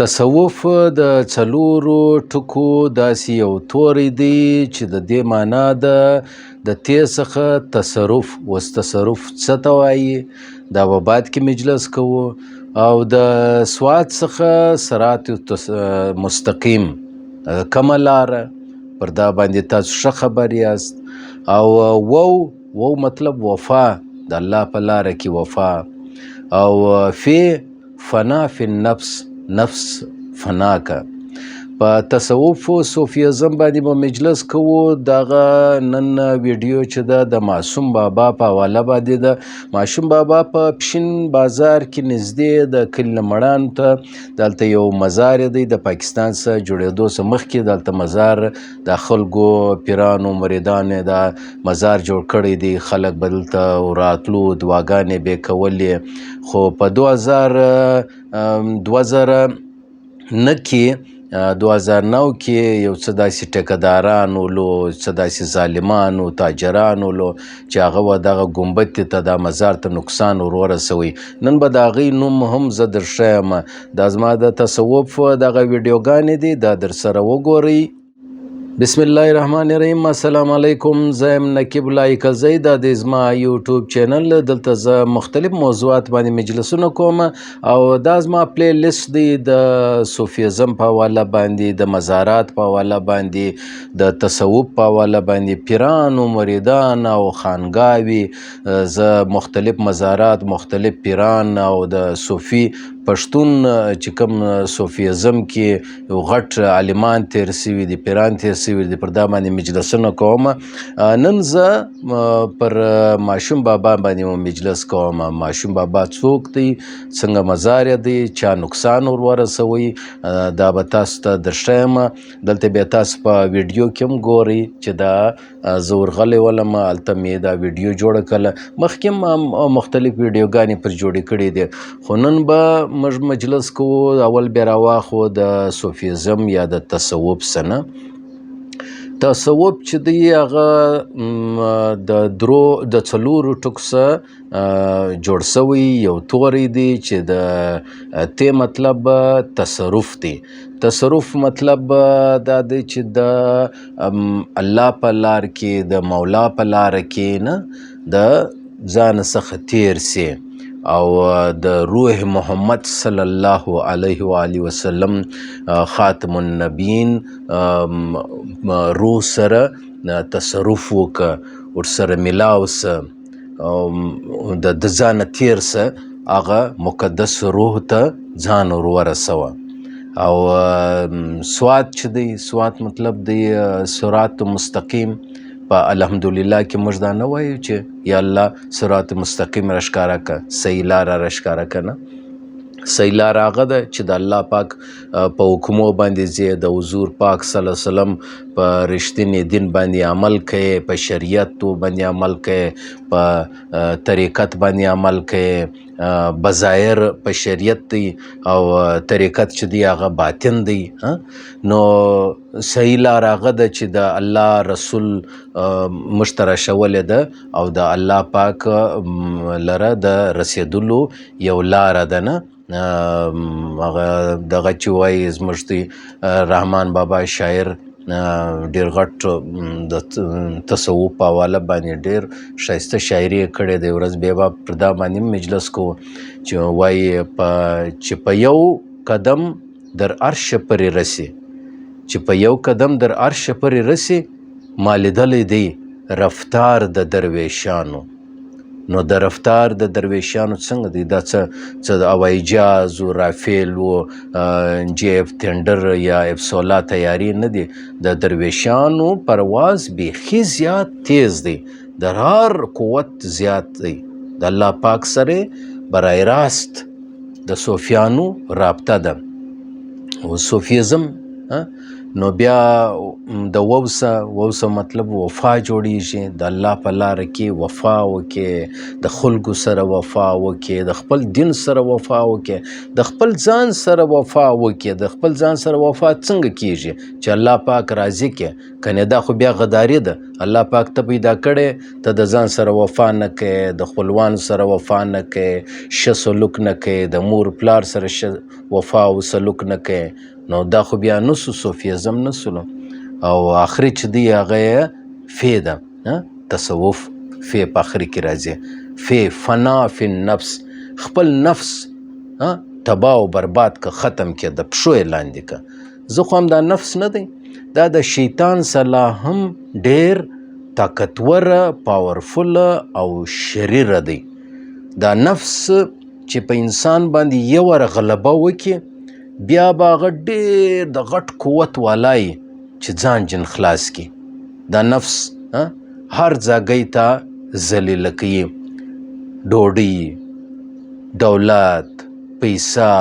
تصوف د څلورو ټکو داسې یو توری دی چې د دې معنا ده د ت څخه تصرف. اوس تصرف څه ته وایي؟ دا به بعد کې مجلس کوو. او د سواد څخه صراط مستقیم. کومه لاره. پر دا باندې تاسو ښه خبر یاست. او وو وو مطلب وفا. د الله په لاره کې وفا. او فی فنا فی النفس نفس فنا کا په تصوف او صوفیزم باندې به مجلس کوو دغه نن ویډیو چې ده د معصوم بابا په حواله باندې ده. معصوم بابا په پښین بازار کې نږدې د کلي مړان ته. دلته یو مزار دی د پاکستان سره جوړېدو سره مخکې. دلته مزار د خلکو پیرانو مریدانو دا مزار جوړ کړی دی. خلک به دلته راتلو دعاګانې به کولې. خو په 2000 2000 نه کې 2009 کې یو څه داسې ټیکدارانو لو څه داسې ظالمانو تاجرانو لو چې هغه و دغه ګمبد ته د مزار ته نقصان ور ورسوي. نن به د هغې نوم هم زه در ښیم دا زما د تصوف دغه ویډیوګانې دي دا در سره وګورئ بسم الله الرحمن الرحیم السلام علیکم زم نقیب لایک زید د زما یوټیوب چینل دلته ز مختلف موضوعات باندې مجلسونه کوم او دا زما پلی لیست دی د صوفیزم په حواله باندې د مزارات په حواله باندې د تصوف په حواله باندې پیران او مریدان او خانګاوي ز مختلف مزارات مختلف پیران او د صوفي پښتون چې کوم صوفیزم کې یو غټ عالمان تیر سوي دي پیران تیر سوي دي پر دا باندې مجلسونه کوم. نن زه پر ماشوم بابا باندې مجلس کوم. ماشوم بابا څوک دی؟ څنګه مزار دی؟ چا نقصان ور ورسوي؟ دا به تاسو ته درښیم دلته به تاسو په ویډیو کې هم ګوري چې دا زور غلې ولم الته مې دا ویډیو جوړ کړه مخکې مختلف ویډیوګانې پر جوړې کړې دي. خو نن به موږ مجلس کوو اول بیا راواخو د صوفیزم یا د تصوف سنه. تصوف چې دی هغه د درو د څلورو ټکو څخه جوړ شوی یو توری دی چې د ته مطلب تصرف دی. تصرف مطلب دا دی چې د الله په لار کې د مولا په لار کې نه د ځان څخه تیر سي او د روح محمد صلی الله علیه و آله وسلم خاتم النبیین روح سره تصرف وک ور سره ملاو سه د ځان تیر سه هغه مقدس روح ته ځان ور ورسوه. او سواد چې دی؟ سواد مطلب دی صراط مستقیم په الحمدلله کې موږ دا نه وایو چې یا الله صراط مستقیم راشکارا کا صحیح لار راشکارا کنه صحیح لار هغه ده چې د الله پاک په حکمو باندې زی د حضور پاک صلی الله وسلم په رښتینی دین باندې عمل کوي په شریعت باندې عمل کوي په طریقت باندې عمل کوي بظاهر په شریعت دی او طریقت چې دی هغه باطن دی نو صحیح لار هغه ده چې د الله رسول مشتره شولې ده او د الله پاک لره د رسیدلو یو لار ده نه هغه دغه چې وایي زموږ دی رحمان بابا شاعر ډیر غټ د تصوف په حواله باندې ډیر شایسته شاعري کړې دی ورځ به پر دا باندې مجلس کو چې وایي په چې په یو قدم در عرش پرې رسی چې په یو قدم در عرش پرې رسی مالیدلې دی رفتار د درویشانو نو د رفتار د درویشانو څنګه دی؟ دا څه څه د هوایي جهاز او رافیل او جی اف تندر یا اف سولا تیاری نه دی. د درویشانو پرواز بیخي زیات تیز دی. د هر قوت زیات دی. د الله پاک سره برای راست د صوفیانو رابطه ده. او صوفیزم نو بیا د ووسه ووسه مطلب وفا جوړیږي د الله په لار کې وفا وکې د خلکو سره وفا وکې د خپل دین سره وفا وکې د خپل ځان سره وفا وکې د خپل ځان سره وفا څنګه کیږي؟ چې الله پاک راضي کې کنه دا خو بیا غداري ده الله پاک ته پیدا کړي ته د ځان سره وفا نه کوي د خپلوان سره وفا نه کوي ښه سلوک نه کوي د مور پلار سره ښه وفا او سلوک نه کوي نو دا خو بیا نسو صوفیزم نسلو او آخري چې دی هغه فی ده تصوف فی په آخري کې راځي. فی فنا فی النفس خپل نفس تباه او برباد که ختم کې د پښو لاندې که. زه خو هم دا نفس نه دی دا د شیطان سلا هم ډیر طاقتور پاورفل او شریر دی. دا نفس چې په انسان باندې یو ور غلبه وکي بیا باغ ډیر د غټ قوت والای چې ځان جن خلاص کی دا نفس هر ځای ته ذلیل کوي ډوډۍ دولت پیسا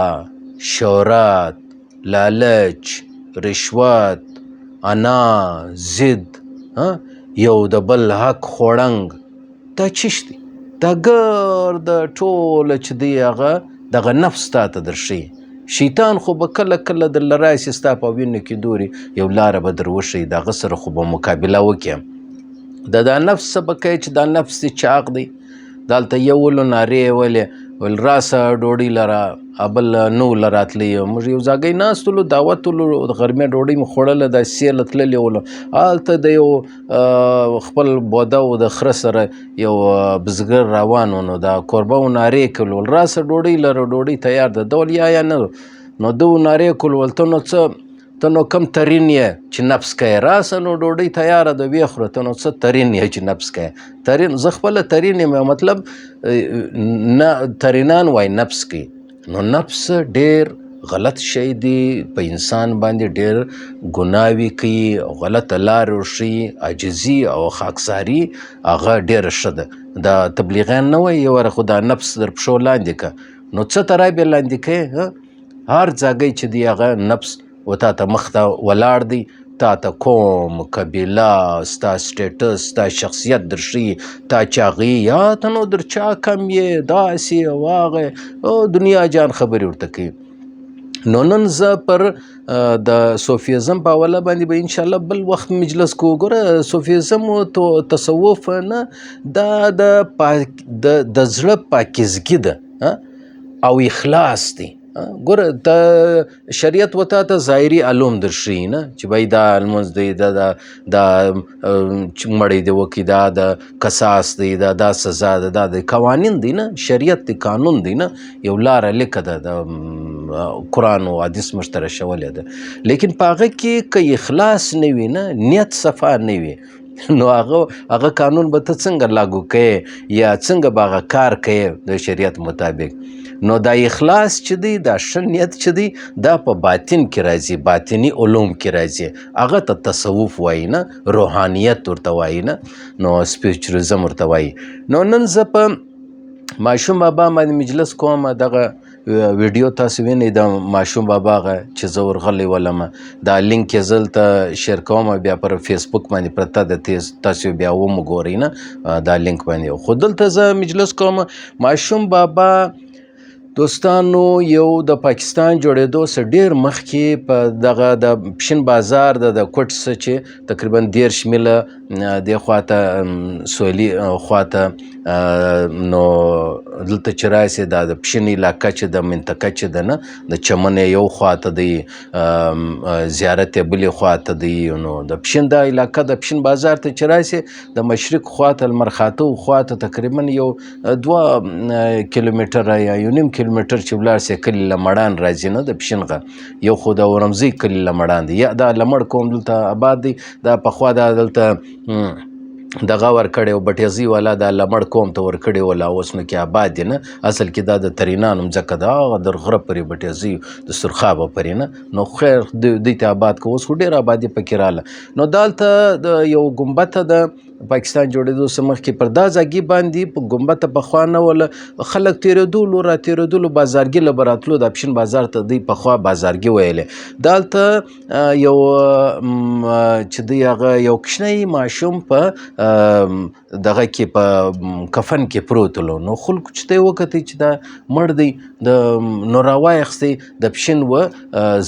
شهرت لالچ رشوت انا ضد یو د بل حق خوړنګ. دا چشتي دا ګرد ټوله چې دی هغه دغه نفس تا ته درشي شیطان خو به کله کله د لرایسي ستا په وینو کې دوري یو لاره به در وشي دغه سره خو به مقابله وکړي. د دا نفس سبقه چې دا نفس چاق دی. دلته یو ولو نارې ولې ول راسه ډوډۍ لره ابل نو لراتلی موږ یو ځای ناستلو دعوت ولو د غرمې ډوډۍ مو خوړله د سیل تللی ولو. آلته د یو خپل بوده او د خره سره یو بزګر روانو نو دا کوربه و نارې کول راسه ډوډۍ لره ډوډۍ تیار ده. دول یا یا نه نو دو نارې کول ولته نو څه ته نو کم ترین یې چې نفس کوي راسه نو ډوډۍ تیاره ده ویې خوره ته نو څه ترین یې چې نفس کوي ترین زه خپله ترین یم مطلب نه ترینان وای نفس کوي نو نفس ډیر غلط شی دی په انسان باندې ډیر ګناوي کوي غلط لار ورشي عاجزي او خاکساري هغه ډیر ښه ده. دا تبلیغیان نه وای یو خدا نفس در پښو لاندې که. نو څه ترای به لاندې کوي هر ځای چې دی هغه نفس و تا ته مخ ته ولاړ دی تا ته کوم قبیله ستا سټیټس ستا شخصیت درشي تا چاغي یا ته نو در چا کم یې داسې واغه او دنیا جان خبرې ورته کوي. نو نن زه پر د صوفیزم په حواله باندې به ان شاء الله بل وخت مجلس کو ګره صوفیزم او تصوف نه دا د د زړه پاکیزګي ده او اخلاص دی ګوره د شریعت وته ته ظاهري علوم درشي نه چې بای دا المز دی دا دا دا مړی دی وکي دا د قصاص دی دا دا سزا ده دا د قوانین دی نه شریعت دی قانون دی نه یو لار لیکه ده د قران او حدیث مشتره شولې ده. لیکن پاغه کې کې اخلاص نه وي نه نیت صفا نه وي نو هغه هغه قانون به ته څنګه لاګو کړي یا څنګه باغه کار کوي د شریعت مطابق؟ نو دا اخلاص چې دی دا ښه نیت چې دی دا په باطن کې راځي باطنی علوم کې راځي. هغه ته تصوف وایي نه روحانیت ورته وایي نه نو سپیچرزم ورته وایي. نو نن زه په ماشوم بابا باندې مجلس کوم دغه ویډیو تاسو وینئ د ماشوم بابا غ چې زه ورغلی ولم دا لینک یې زلته شیر کوم بیا پر فیسبوک باندې پرته د تاسو بیا ومګورئ نه؟ دا لینک باندې خو دلته زه مجلس کوم ماشوم بابا دوستانو یو د پاکستان جوړېدو څخه ډیر مخکې په دغه د پښین بازار د کوټ څخه چې تقریبا دیرش میله د خواته سویلي خواته نو دلته چې راسي دا د پښین علاقه چې د منطقه چې ده نه د چمن یو خواته دی زیارت بلې خواته دی نو د پښین دا علاقه د پښین بازار ته چې راسي د مشرق خواته المرخاته خواته تقریبا یو دوه کیلومتره یا یو نیم کیلومتر چې ولاړ سي کلی لمړان راځي نه د پښینغه یو خو د ورمزي کلی لمړان دی یا دا لمړ کوم دلته آباد دی دا پخوا دا دلته دغه ور کړی او بټیزي والا د لمړ کوم ته ور کړی ولا اوس نو کې آباد دي نه؟ اصل کې دا د ترینانو ځکه دا د غره پرې بټیزي د سرخابه پرې نه؟ نو خیر د دې ته آباد کو اوس ډیر آبادی پکې رااله نو دالته د یو ګمبته د پاکستان جوړېدو سمخ کې پر دا ځاګي باندې په ګمبته په خوا نه ول خلک تیرېدلو را تیرېدلو بازارګي لبراتلو د اپشن بازار ته دی په خوا بازارګي ویلې. دالته یو چې دی هغه یو کښنی ماشوم په دغه کې په کفن کې پروتلو. نو خلکو چې ته وکړي چې دا مړ دی د نو راوایخستې د پښین و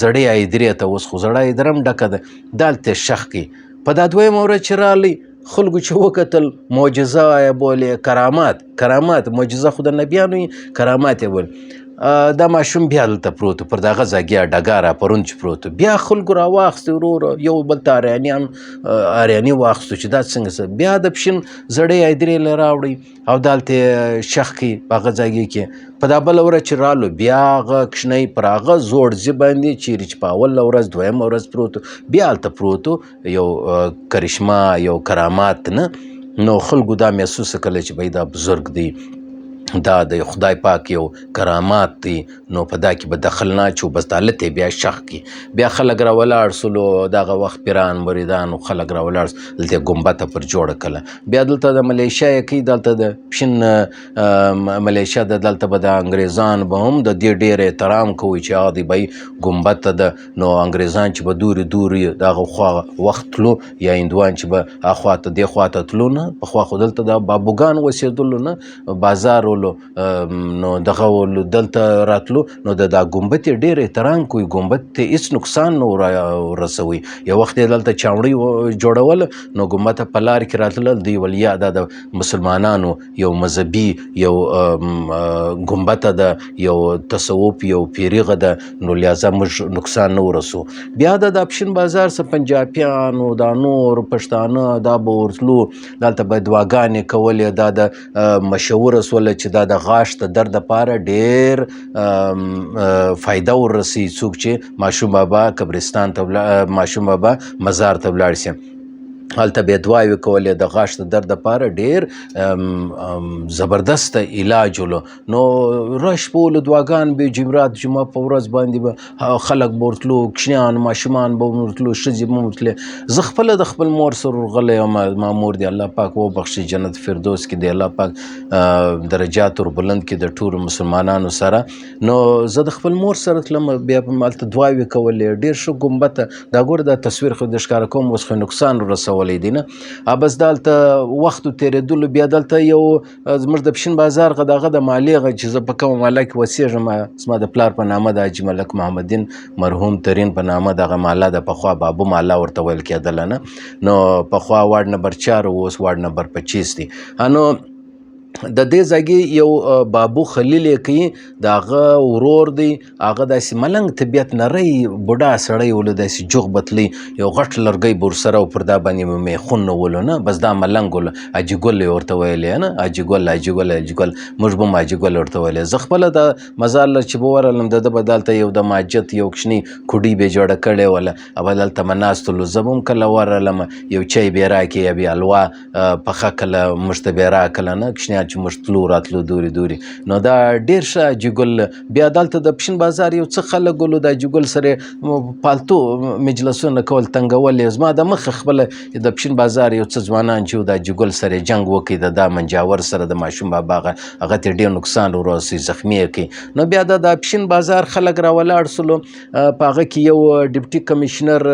زړې ایدرې ته اوس خو زړه ایدرم ډکه ده. دالته شخ کې په دا دویم ورځ چې رالی خلکو چې وکتل معجزه یې بولې کرامات. کرامات معجزه خو د نبیانو کرامات یې بول دا ماشوم بیا دلته پروت پر دغه ځای ډګا را پروند چې پروت بیا خلکو راواخیستې وروره یو بل ته اریانیان اریاني واخیستو چې دا څنګه څه. بیا د پښین زړې ایدرې له راوړئ او دلته شخ کې په هغه ځای کې. په دا بل ورځ چې رالو بیا هغه کښنی پر هغه زوړ ځي باندې چې په اول ورځ دویم ورځ پروت بیا هلته پروت یو کرشما یو کرامات نه. نو خلکو دا محسوس کله چې به دا بزرګ دی دا د خدای پاک یو کرامات دی. نو په دا کې به دخل نه چو بس دالت بیا شخ کی. بیا خلک را ولاړ سلو دغه وخت پیران مریدان خلک را ولاړ دلته ګمبته پر جوړ کله. بیا دلته د ملیشیا کې دلته د پښین ملیشیا د دلته به د انګریزان به هم د دې ډېر احترام کوي چې هغه دی به ګمبته د نو انګریزان چې به دوري دوري دغه خوا وخت تلو یا هندوان چې به اخواته دی خواته تلو نه په خوا خو دلته د بابوګان وسیدلو نه بازار ولو نو دغه ول دلته راتلو نو د دا ګمبت ډیر احترام کوي ګمبت ته هیڅ نقصان نه رسوي یو وخت دلته چاوړی جوړول نو ګمبت په لار کې راتلل دی ولیا د مسلمانانو یو مذهبي یو ګمبت د یو تصوف یو پیریغه د نو موږ نقصان نه ورسو. بیا د اپشن بازار سره پنجابیانو دا نور پښتانه دا به ورتلو. دلته به دواګانې کولې دا د مشهور سول چې دا د غاښ د درد لپاره ډیر فایده ورسي. څوک چې ماشوم بابا قبرستان ته ماشوم بابا مزار ته ولاړ شي هلته به دعاوې کولې. د غاښ د درد لپاره ډیر زبردست علاج ولو. نو رش په دعاګان به جمعرات جمعه په ورځ باندې به خلک بورتلو کښنیان ماشومان به ورتلو ښځې به ورتلې. زه خپله د خپل مور سره ورغلی یم. ما مور دی الله پاک وبخښي جنت فردوس کې دی الله پاک درجات ور بلند کې د ټولو مسلمانانو سره. نو زه د خپل مور سره تلم بیا په مالته دعاوې کولې. ډیر ښه ګمبته دا ګوره دا تصویر خو د ښکاره کوم اوس خو نقصان رسول کولی دی نه بس دلته وخت تیرېدلو بیا دلته یو زموږ د پښین بازار غ دغه د مالی غ چې زه په کوم مالا کې وسیږم زما د پلار په نامه د حاجي ملک محمدین مرحوم ترین په نامه دغه مالا د پخوا بابو مالا ورته ویل کېدله نه. نو پخوا وارډ نمبر 4 اوس وارډ نمبر 25 دی. نو د دې ځای یو بابو خلیل کوي داغه ورور دی هغه داسې ملنګ طبیعت نری بوډا سړی ول داسې جوغ بتلی یو غټ لرګي بور سره پر دا باندې مې خون ول نه؟ بس دا ملنګ ول اجي ګل ورته ویلې نه؟ اجي ګل اجي ګل اجي ګل موږ به ماجي ګل ورته ویلې. زه خپل د مزار چې بورلم د بدلته یو د ماجت یو کښنی کوډي به جوړه کړي ولا اول تل مناستلو زبم کله ورلم یو چای بیرا کې بیا الوا په خکله مشتبه را کله نه؟ کښنی چې موږ تلو راتلو دوري دوري نو دا ډیر ښه جګل بیا دلته د پښین بازار یو څه خلک ګلو د جګل سره پالتو مجلسونه کول تنګول زما د مخ خپل د پښین بازار یو څه ځوانان چې د جګل سره جنگ وکي د د منجاور سره د ماشوم بابا هغه ته ډیر نقصان ورسي زخمی کی نو بیا د پښین بازار خلک را ولاړ سلو پاغه کې یو ډیپټي کمشنر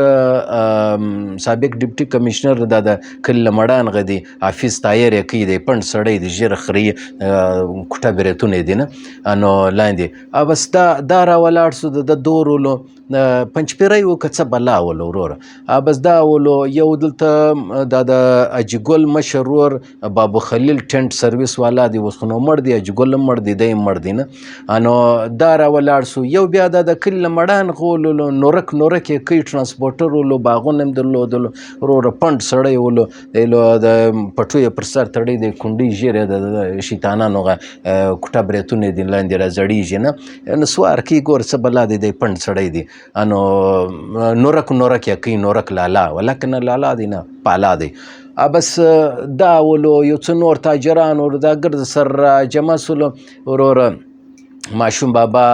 سابق ډیپټي کمشنر د کله مړان غدي حافظ تایر کوي د پند سړی د ژر خري کوټه بریتونه دي نه؟ نو لاندې. بس دا دا را ولاړ سو د دورولو پنځپیرای و کڅ بلا ول ورور. بس دا ولو یو دلته د اجګل مشرور بابو خلیل ټنټ سرویس والا دی وسخنو مړ دی اجګل مړ دی دای مړ دی نه؟ انو دا را ولاړ سو. یو بیا د کله مړان غولو نورک نورک کوي ترانسپورټر ولو باغونه درلودل ورور پند سړی ولو د پټوې پر سر تړي د کونډي ژیره د شیطانانو کوټه بریتونه دي لاندې را زړیږي نه. نو سوار کی ګور څه بلا دی د پند سړی دی. انو نورک نورک یقی نورک لالا ولکن لالا دی نه پالا دی. بس دا ولو یو څه نور تاجران ور دا ګرد سر جمع سول ورور ماشوم بابا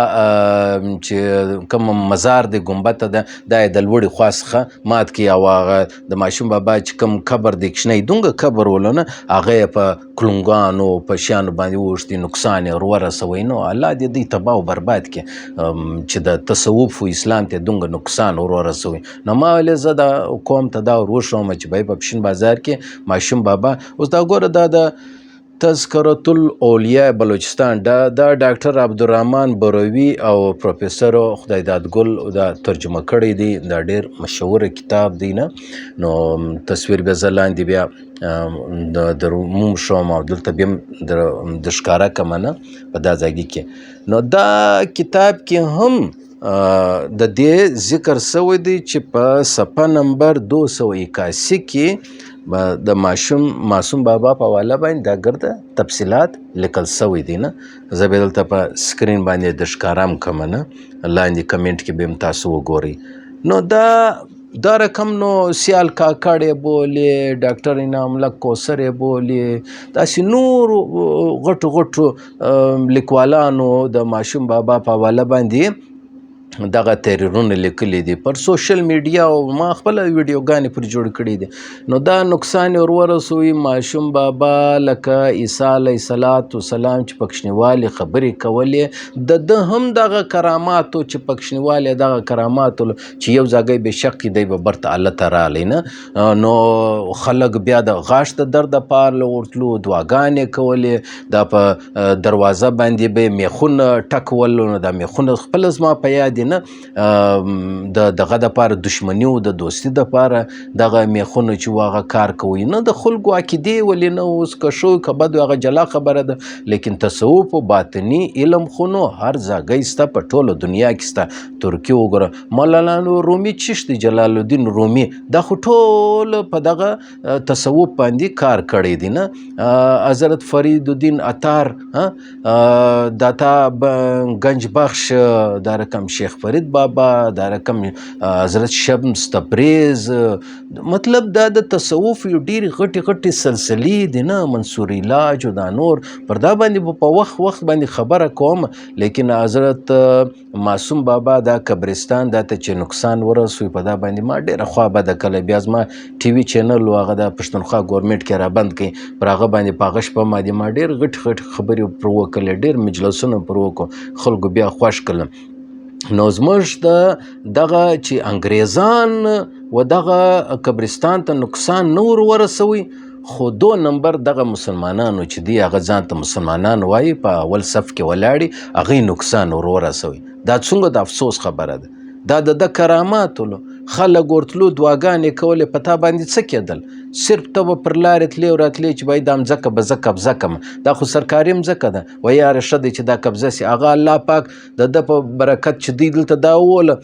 چې کوم مزار دی ګمبت ده د د لوړي خواسخه مات کی او هغه د ماشوم بابا چې کوم قبر دی کښنی دونګه قبر ولونه هغه په کلونګانو په شان باندې وشتي نقصان ور رسوي نو الله دې دې تباہ او برباد کی چې د تصوف او اسلام ته دونګه نقصان ور رسوي نو ما ولې زه د قوم ته دا وروښوم چې په پښین بازار کې ماشوم بابا اوس دا ګوره دا د تذکرة الاولیاء بلوچستان دا دا ډاکټر عبدالرحمن بروي او پروفیسور خدای دادګل دا ترجمه کړی دی دا ډیر مشهور کتاب دی نه. نو تصویر به زلاندې بیا د دروم شوم او دلته بیا د ښکارا کمنه په دا ځای کې. نو دا کتاب کې هم د دې ذکر شوی دی چې په صفحه نمبر 281 کې د ماشوم معصوم بابا په حواله باندې دا ګرده تفصيلات لیکل شوی دي نه. زه به دلته په سکرین باندې د ښکارام کوم نه لاندې کمنټ کې به تاسو وګورئ. نو دا دا رقم نو سیال کاکړې بولې ډاکټر انعام الله کوثر بولې داسې نور غټو غټو لیکوالانو د ماشوم بابا په حواله باندې دغه تحریرونه لیکلي دي. پر سوشل میډیا او ما خپل ویډیوګانې پر جوړ کړي دي. نو دا نقصان ور ورسوي. ماشوم بابا لکه عیسی علیه السلام چې پکښنیوالي خبرې کولې د د هم دغه کراماتو چې پکښنیوالي دغه کراماتو چې یو ځای به شک دی به برته الله تعالی نه؟ نو خلک بیا د غاښ د درد پار لورتلو دعاګانې کولې. دا په دروازه باندې به میخونه ټکول نو دا میخونه خپل زما په یاد نه د دغه د پاره دښمنی او د دوستی د پاره دغه میخونه چې واغه کار کوي. نه د خلکو عقیده ولې نه اوس که شو که بد هغه جلا خبره ده. لیکن تصوف او باطنی علم خونو هر ځای ستا په ټوله دنیا کې ستا ترکی وګوره مولانا رومي چشت جلال الدین رومي. دا خو ټول په دغه تصوف باندې کار کړی دی نه. حضرت فرید الدین اتار داتا گنج بخش دا رقم شیخ شیخ فرید بابا دا رقم حضرت شمس تبریز مطلب دا د تصوف یو ډیر غټي غټي سلسلې دي نه منصور علاج او دا نور. پر دا باندې په وخت وخت باندې خبره کوم لیکن حضرت معصوم بابا دا قبرستان دا ته چې نقصان ورسوي په دا باندې ما ډیره خوا بده کله بیا زما ټي وي چینل واغه د پښتونخوا ګورنمنت کې را بند کړي. پر هغه باندې پاغش په ما دي ما ډیر غټ غټ خبرې پر وکړل ډیر مجلسونه پر وکړو. خلکو بیا خوښ کړم نو زموږ د دغه چې انګریزان و دغه قبرستان ته نقصان نور ورسوي خو دو نمبر دغه مسلمانانو چې دی هغه ځان ته مسلمانان وایي په اول صف کې ولاړی هغه نقصان ور ورسوي. دا څنګه د افسوس خبره ده؟ دا د کراماتو خلک ورتلو دعاګانې کولې په تا باندې څه کېدل؟ صرف ته به پر لارې تلې او راتلې چې باید دا مځکه به زه قبضه کړم دا خو سرکاري مځکه ده. و یاره ښه دی چې دا قبضه سي هغه الله پاک د ده په برکت چې دی دلته دا ووله.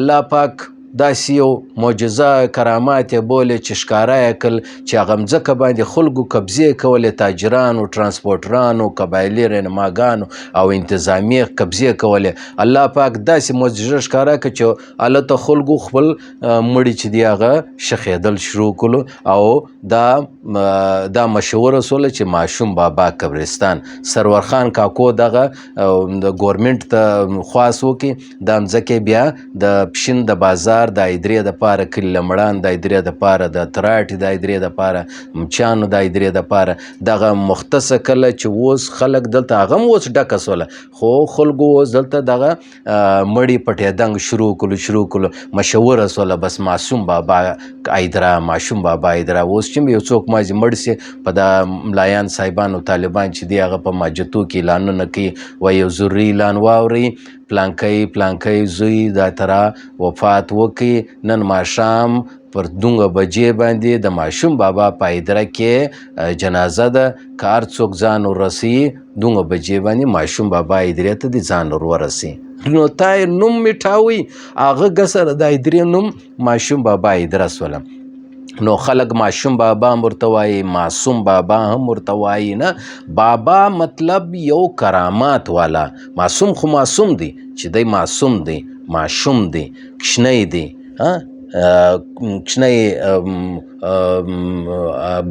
الله پاک داسې یو معجزه کرامات یې بولې چې ښکاره یې کړل چې هغه مځکه باندې خلکو قبضې کولې تاجرانو ترانسپورټرانو قبایلي رهنماګانو او انتظامیې قبضې کولې. الله پاک داسې معجزه ښکاره کړه چې هلته خلکو خپل مړي چې دی هغه شخېدل شروع کړلو او دا دا مشوره سوله چې ماشوم بابا قبرستان. سرور خان کاکو دغه د ګورنمنت ته خواس وکي دا مځکه بیا د پښین د بازار د ایدرې د پاره کلی لمړان د ایدرې د پاره د تراټ د ایدرې د پاره مچانو د ایدرې د پاره دغه مختصه کله چې اوس خلک دلته هغه اوس ډکه سوله خو خلکو اوس دلته دغه مړی پټې دنګ شروع کولو شروع کولو مشوره سوله بس معصوم بابا ایدرا معصوم بابا ایدرا. اوس چې یو څوک مازی مړ سي په د ملایان صاحبانو طالبان چې دی هغه په ماجتو کې اعلانونه کوي و یو ضروري اعلان واوري پلانکی پلانکی زوی دا ترا وفات وکي نن ماښام پر دونګه بجې باندې د ماشوم بابا پایدره کې جنازه ده. کار څوک ځان ورسي دونګه بجې باندې ماشوم بابا ایدرې ته د ځان ورسي. نو تای نوم میټاوي هغه ګسر د ایدرې نوم ماشوم بابا ایدرس ولم نو خلق ماشوم بابا ورته وایي معصوم بابا هم ورته وایي نه؟ بابا مطلب یو کرامات والا. معصوم خو معصوم دی چې دی معصوم دی ماشوم دی کشنی دی ها کشنی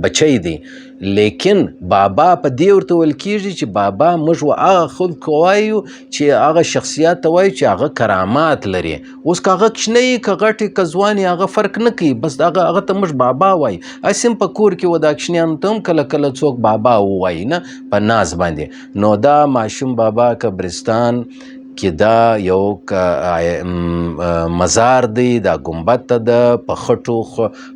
بچی دی لیکن بابا په دې ورته ویل کیږي چې بابا موږ و هغه خلک وایو چې هغه شخصیت ته وایو چې هغه کرامات لري اوس که هغه کوچنی که غټې که ځوانې هغه فرق نه کوي بس هغه هغه ته موږ بابا وایو اسیم په کور کې و دا کوچنیانو ته هم کله کله څوک بابا ووایي نه په ناز باندې نو دا ماشوم بابا قبرستان کې دا یو مزار دی دا ګمبد ده په خټو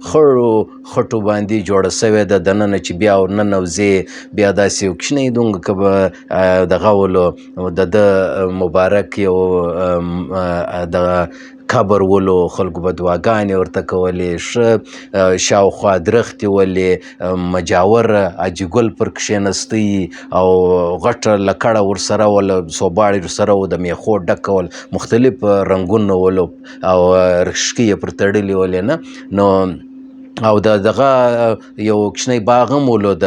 خړو خټو باندې جوړه سوې ده. دننه چې بیا ورننوځې بیا داسې یو کوچنی دونګ که به دغه ولو د ده مبارک یو دغه قبر ولو خلکو به دعاګانې ورته کولې ښه شاوخوا درختې ولې مجاور حاجي ګل پر کښېنستی او غټه لکړه ورسره وله صوباړې ورسره و د میخو ډک ول مختلف رنګونه ولو او رشکې پر تړلې ولې نه. نو او د دغه یو کوچنی باغ هم ولو د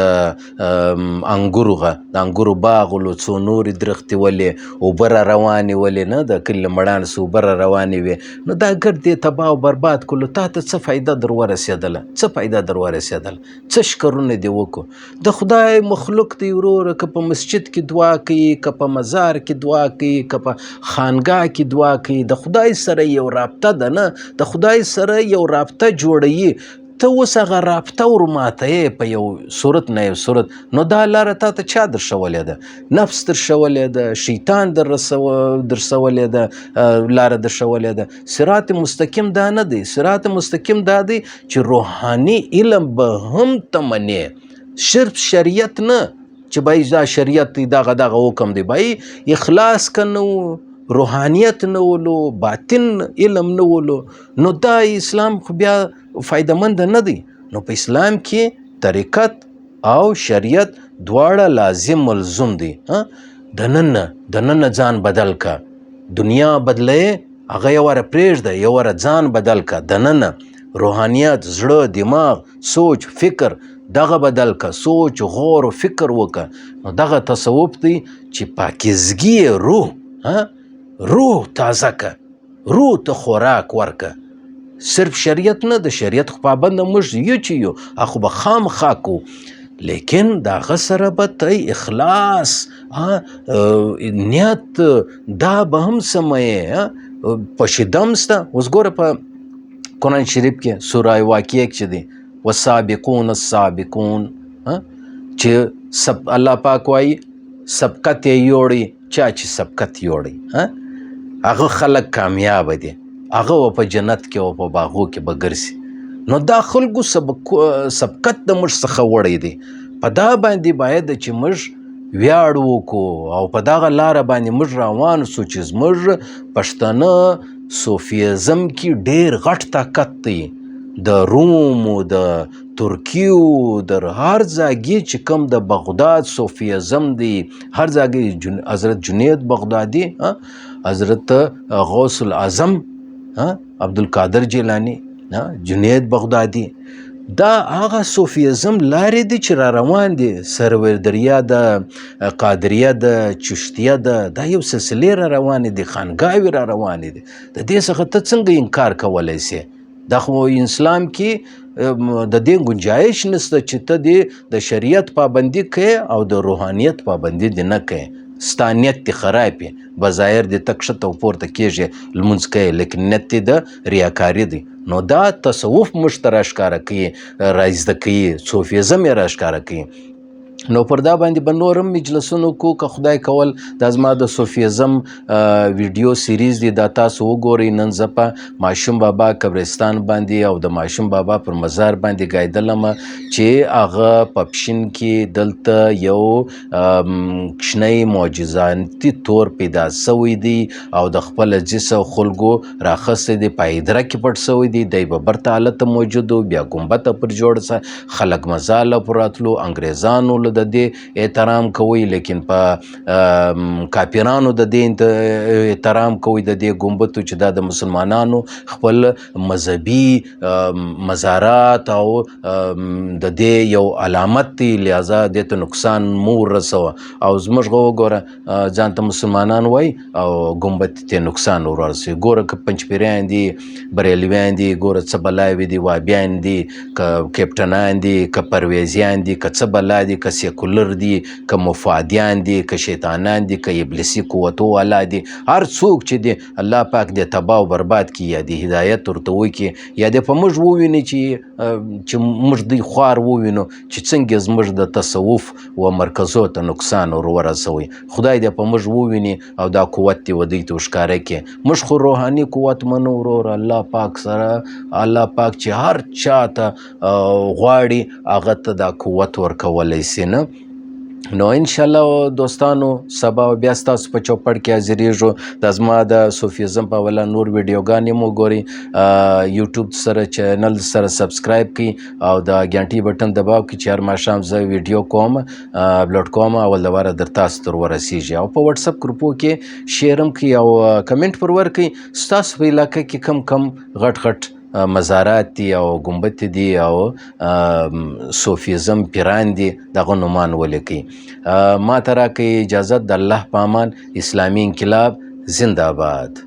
انګورو غه. د انګورو باغ ولو څو نورې درختې ولې اوبه را روانې ولې نه د کلي له مړانو څخه اوبه را روانې وې. نو دا ګرد دې تباه او برباد کړلو تا ته څه فایده در ورسېدله؟ څه فایده در ورسېدله؟ څه شکرونه دې وکړو؟ د خدای مخلوق دی وروره که په مسجد کې دعا کوي که په مزار کې دعا کوي که په خانګاه کې دعا کوي د خدای سره یو رابطه ده نه. د خدای سره یو رابطه جوړوي ته اوس هغه رابطه ورماتوې په یو صورت نه یو صورت. نو دا لاره تا ته چا درښولې ده؟ نفس درښولې ده شیطان در رسو درسولې ده لاره درښولې ده. صراط مستقیم دا نه دی. صراط مستقیم دا دی چې روحاني علم به هم ته منې. صرف شریعت نه. چې بای دا شریعت دی دغه دغه حکم دی بای اخلاص کنو روحانیت نه ولو باطن علم نه ولو. نو دا اسلام خو بیا فایدمند نه دی. نو په اسلام کې طریقت او شریعت دواړه لازم ملزوم دي ها؟ د نن د نن ځان بدل کا دنیا بدلې هغه یو ور پرېږده یو ور ځان بدل کا د نن روحانیت زړه دماغ سوچ فکر دغه بدل کا سوچ غور او فکر وکړه نو دغه تصوف دی چې پاکیزګي روح. ها روح تازه کا روح ته خوراک ورکه. صرف شریعت نه د شریعت خو پابند موږ یو چې یو اخو به خام خاکو لیکن دا غسره به ته اخلاص نیت دا به هم سمې په شدم سته. اوس ګوره په قرآن شریف کې سوره واقعه کې دی والسابقون السابقون چې سب الله پاک وایي سبقت یې یوړي چا چې سبقت یوړي ها هغه خلک کامیاب دي. هغه و په جنت کې او په باغو کې به ګرځي. نو دا خلکو سبق سبقت د موږ څخه وړی دی. په دا باندې باید چې موږ ویاړ وکړو او په دغه لاره باندې موږ روان سو چې زموږ پښتانه صوفیزم کې ډیر غټ طاقت دی. د روم او د ترکیو در هر ځاګي چې کوم د بغداد صوفیزم دی هر جن حضرت جنید بغدادي حضرت غوث العظم ها عبدالقادر جیلانی جنید بغدادي. دا هغه صوفیزم لارې دي چې را روان دي. سرور دریا د قادریه د چشتیه د دا یو سلسلې را روانې دي خانګاوې را روانې دي. د دې څخه ته څنګه انکار کولی سي؟ دا خو اسلام کې د دې گنجایش نشته چې ته د شریعت پابندي کوې او د روحانیت پابندي نه کوې ستا نیت دې خراب وي. بظاهر دې تک ښه او پورته کېږي لمونځ کوې لیکن نیت دې د ریاکاري دی. نو دا تصوف موږ ته راښکاره کوي را زده کوي صوفیزم یې راښکاره کوي نو پر دا باندې به نور هم مجلسونو کو که خدای کول دا زما د صوفیزم ویډیو سیریز دی دا تاسو وګورئ. نن زه په ماشوم بابا قبرستان باندې او د ماشوم بابا پر مزار باندې ګایدلم چې هغه په پښین کې دلته یو کشنی معجزانتی تور پیدا سوی دی او د خپل جسم خلکو راخسته دی پایدره کې پټ سوی دی. دی به برته حالت موجود بیا ګمبته پر جوړ سه. خلک مزاله پراتلو انګریزانو له د دې احترام کوي لیکن په کاپیرانو د دې احترام کوي د دې ګمبتو چې دا د مسلمانانو خپل مذهبي مزارات او د دې یو علامت دی لہذا دې ته نقصان مو رسوه. او زموږ وګوره ځان ته مسلمانان وای او ګمبت ته نقصان ورسوي ګوره که پنځپیریان دي بریلویان دي ګوره څه بلاوي دي وابیان دي که کیپټنان دي که پرویزیان دي که څه بلا دي که سیکولر دي که مفادیان دي که شیطانان دي که ابلیسي قوتو والا دي. هر څوک چې دی الله پاک دې تباه او برباد کړي یا د هدایت ورته وکړي یا دې په موږ وویني چې چې موږ دوی خوار ووینو چې څنګه زموږ د تصوف و مرکزو ته نقصان ور ورسوي. خدای دې په موږ وویني او دا قوت دې ودی ته ښکاره کړي. موږ خو روحاني قوت منو ورور الله پاک سره الله پاک چې هر چاته غواړي هغه ته دا قوت ورکولی سي نه. نو ان شاء الله دوستانو سبا بیا تاسو په چوپړ کې حاضرېږو د زما د صوفیزم په ولا نور ویډیوګانې مو ګوري یوټیوب سره چینل سره سبسکرایب کړئ. او د غنټي بټن دباو کې چې هر ماښام زه ویډیو کوم اپلوډ کوم او لواره در تاسو تر ورسیږي. او په واتس اپ ګروپو کې شیرم کړئ او کمنټ پر ور کړئ. تاسو په علاقې کې کم کم غټ غټ مزارات دي او ګمبت دي او صوفیزم پیران دي دغه نومان ولیکي ما ته راکړئ اجازت د الله په امان اسلامي انقلاب زنده باد